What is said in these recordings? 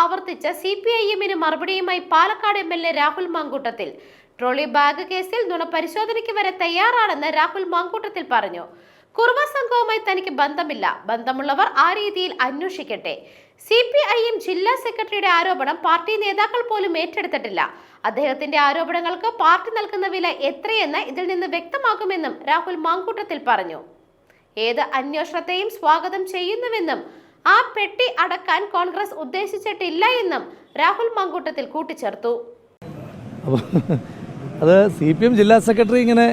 ആവർത്തിച്ച C P I എമ്മിന് മറുപടിയുമായി Palakkad M L A Rahul Mamkootathil. Trolley bag കേസിൽ നുണ പരിശോധനയ്ക്ക് വരെ തയ്യാറാണെന്ന് രാഹുൽ മാങ്കൂട്ടത്തിൽ പറഞ്ഞു. കുറുവ സംഘവുമായി തനിക്ക് ബന്ധമില്ല. ബന്ധമുള്ളവർ ആ രീതിയിൽ അന്വേഷിക്കട്ടെ. സി പി ഐ എം ജില്ലാ സെക്രട്ടറിയുടെ ആരോപണം പാർട്ടി നേതാക്കൾ പോലും ഏറ്റെടുത്തിട്ടില്ല. അദ്ദേഹത്തിന്റെ ആരോപണങ്ങൾക്ക് പാർട്ടി നൽകുന്ന വില എത്രയെന്ന് ഇതിൽ നിന്ന് വ്യക്തമാകുമെന്നും രാഹുൽ മാങ്കൂട്ടത്തിൽ പറഞ്ഞു. ഏത് അന്വേഷണത്തെയും സ്വാഗതം ചെയ്യുന്നുവെന്നും ആ പെട്ടി അടക്കാൻ കോൺഗ്രസ് ഉദ്ദേശിച്ചിട്ടില്ല എന്നും രാഹുൽ മങ്കൂട്ടത്തിൽ കൂട്ടിച്ചേർത്തു. അത് സി പി എം ജില്ലാ സെക്രട്ടറി ഇങ്ങനെ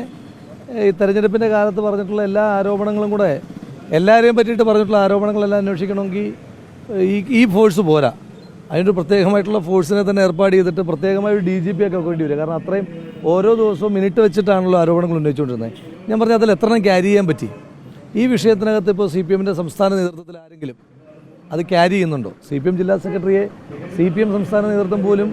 ഈ തെരഞ്ഞെടുപ്പിന്റെ കാലത്ത് പറഞ്ഞിട്ടുള്ള എല്ലാ ആരോപണങ്ങളും കൂടെ എല്ലാവരെയും പറ്റിയിട്ട് പറഞ്ഞിട്ടുള്ള ആരോപണങ്ങളെല്ലാം അന്വേഷിക്കണമെങ്കിൽ ഈ ഈ ഫോഴ്സ് പോരാ. അതിനൊരു പ്രത്യേകമായിട്ടുള്ള ഫോഴ്സിനെ തന്നെ ഏർപ്പാട് ചെയ്തിട്ട് പ്രത്യേകമായ ഒരു ഡി ജി പി ഒക്കെ വേണ്ടി വരും. കാരണം അത്രയും ഓരോ ദിവസവും മിനിറ്റ് വെച്ചിട്ടാണല്ലോ ആരോപണങ്ങൾ ഉന്നയിച്ചുകൊണ്ടിരുന്നത്. ഞാൻ പറഞ്ഞ അതിൽ എത്ര ക്യാരി ചെയ്യാൻ പറ്റി? ഈ വിഷയത്തിനകത്ത് ഇപ്പോൾ സി പി എമ്മിന്റെ സംസ്ഥാന നേതൃത്വത്തിൽ ആരെങ്കിലും അത് ക്യാരി ചെയ്യുന്നുണ്ടോ? സി പി എം ജില്ലാ സെക്രട്ടറിയെ സി പി എം സംസ്ഥാന നേതൃത്വം പോലും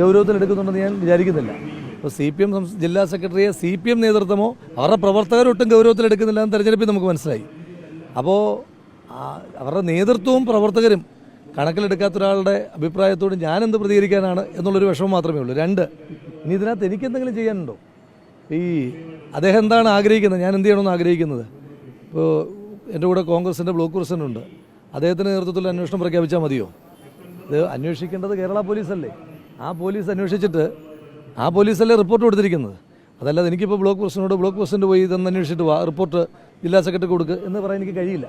ഗൗരവത്തിലെടുക്കുന്നുണ്ടെന്ന് ഞാൻ വിചാരിക്കുന്നില്ല. അപ്പോൾ സി പി എം ജില്ലാ സെക്രട്ടറിയെ സി പി എം നേതൃത്വമോ അവരുടെ പ്രവർത്തകരൊട്ടും ഗൗരവത്തിലെടുക്കുന്നില്ല എന്ന് തെരഞ്ഞെടുപ്പിൽ നമുക്ക് മനസ്സിലായി. അപ്പോൾ അവരുടെ നേതൃത്വവും പ്രവർത്തകരും കണക്കിലെടുക്കാത്ത ഒരാളുടെ അഭിപ്രായത്തോട് ഞാൻ എന്ത് പ്രതികരിക്കാനാണ് എന്നുള്ളൊരു വിഷമം മാത്രമേ ഉള്ളൂ. രണ്ട് ഇനി ഇതിനകത്ത് എനിക്ക് എന്തെങ്കിലും ചെയ്യാനുണ്ടോ? ഈ അദ്ദേഹം എന്താണ് ആഗ്രഹിക്കുന്നത്? ഞാൻ എന്ത് ചെയ്യണമെന്ന് ആഗ്രഹിക്കുന്നത്? ഇപ്പോൾ എന്റെ കൂടെ കോൺഗ്രസിന്റെ ബ്ലോക്ക് പ്രസിഡന്റുണ്ട് അദ്ദേഹത്തിന്റെ നേതൃത്വത്തിൽ അന്വേഷണം പ്രഖ്യാപിച്ചാൽ മതിയോ? ഇത് അന്വേഷിക്കേണ്ടത് കേരള പോലീസല്ലേ? ആ പോലീസ് അന്വേഷിച്ചിട്ട് ആ പോലീസല്ലേ റിപ്പോർട്ട് കൊടുത്തിരിക്കുന്നത്? അതല്ലാതെ എനിക്കിപ്പോൾ ബ്ലോക്ക് പ്രസിഡന്റോട് ബ്ലോക്ക് പ്രസിഡന്റ് പോയി ഇതൊന്ന് അന്വേഷിച്ചിട്ട് വാ റിപ്പോർട്ട് ജില്ലാ സെക്രട്ടറി കൊടുക്കുക എന്ന് പറയാൻ എനിക്ക് കഴിയില്ല.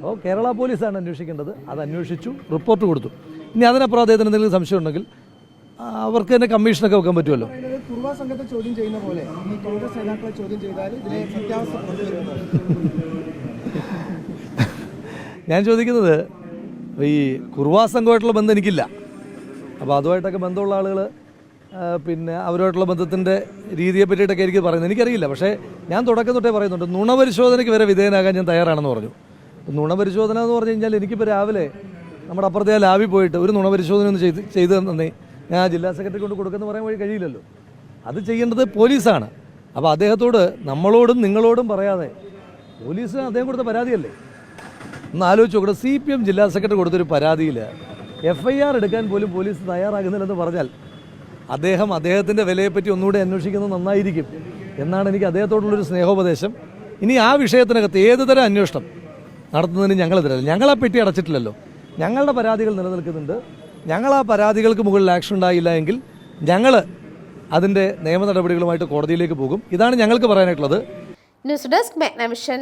അപ്പോൾ കേരള പോലീസാണ് അന്വേഷിക്കേണ്ടത്. അത് അന്വേഷിച്ചു റിപ്പോർട്ട് കൊടുത്തു. ഇനി അതിനപ്പുറം അദ്ദേഹത്തിന് എന്തെങ്കിലും സംശയം ഉണ്ടെങ്കിൽ അവർക്ക് തന്നെ കമ്മീഷനൊക്കെ വെക്കാൻ പറ്റുമല്ലോ. ചോദ്യം ചെയ്യുന്ന പോലെ ചോദ്യം ചെയ്താൽ ഞാൻ ചോദിക്കുന്നത് ഈ കുർവാ സംഘമായിട്ടുള്ള ബന്ധം എനിക്കില്ല. അപ്പോൾ അതുമായിട്ടൊക്കെ ബന്ധമുള്ള ആളുകൾ പിന്നെ അവരുമായിട്ടുള്ള ബന്ധത്തിന്റെ രീതിയെ പറ്റിയിട്ടൊക്കെ എനിക്ക് പറയുന്നത് എനിക്കറിയില്ല. പക്ഷേ ഞാൻ തുടക്കം തൊട്ടേ പറയുന്നുണ്ട് നുണപരിശോധനയ്ക്ക് വരെ വിധേയനാകാൻ ഞാൻ തയ്യാറാണെന്ന് പറഞ്ഞു. നുണപരിശോധന എന്ന് പറഞ്ഞു കഴിഞ്ഞാൽ എനിക്കിപ്പോൾ രാവിലെ നമ്മുടെ അപ്പുറത്തെ ലാബിൽ പോയിട്ട് ഒരു നുണപരിശോധന ഒന്ന് ചെയ്ത് ചെയ്ത് തന്നെ. ഞാൻ ജില്ലാ സെക്രട്ടറി കൊണ്ട് കൊടുക്കുന്ന പറയാൻ വഴി കഴിയില്ലല്ലോ. അത് ചെയ്യേണ്ടത് പോലീസാണ്. അപ്പോൾ അദ്ദേഹത്തോട് നമ്മളോടും നിങ്ങളോടും പറയാതെ പോലീസ് അദ്ദേഹം കൊടുത്ത പരാതിയല്ലേ? ഒന്ന് ആലോചിച്ച് നോക്കണം സി പി എം ജില്ലാ സെക്രട്ടറി കൊടുത്തൊരു പരാതിയിൽ എഫ് ഐ ആർ എടുക്കാൻ പോലും പോലീസ് തയ്യാറാകുന്നില്ലെന്ന് പറഞ്ഞാൽ അദ്ദേഹം അദ്ദേഹത്തിന്റെ വിലയെപ്പറ്റി ഒന്നുകൂടി അന്വേഷിക്കുന്നത് നന്നായിരിക്കും. എന്നാണ് എനിക്ക് അദ്ദേഹത്തോടുള്ളൊരു സ്നേഹോപദേശം. ഇനി ആ വിഷയത്തിനകത്ത് ഏത് തരം അന്വേഷണം നടത്തുന്നതിന് ഞങ്ങൾ ഞങ്ങളെ പെട്ടി അടച്ചിട്ടില്ലല്ലോ. ഞങ്ങളുടെ പരാതികൾ നിലനിൽക്കുന്നുണ്ട്. ഞങ്ങൾ ആ പരാതികൾക്ക് മുകളിൽ ആക്ഷൻ ഉണ്ടായില്ല എങ്കിൽ ഞങ്ങൾ അതിന്റെ നിയമ നടപടികളുമായിട്ട് കോടതിയിലേക്ക് പോകും. ഇതാണ് ഞങ്ങൾക്ക് പറയാനായിട്ടുള്ളത്. News desk മെഗ്നമിഷൻ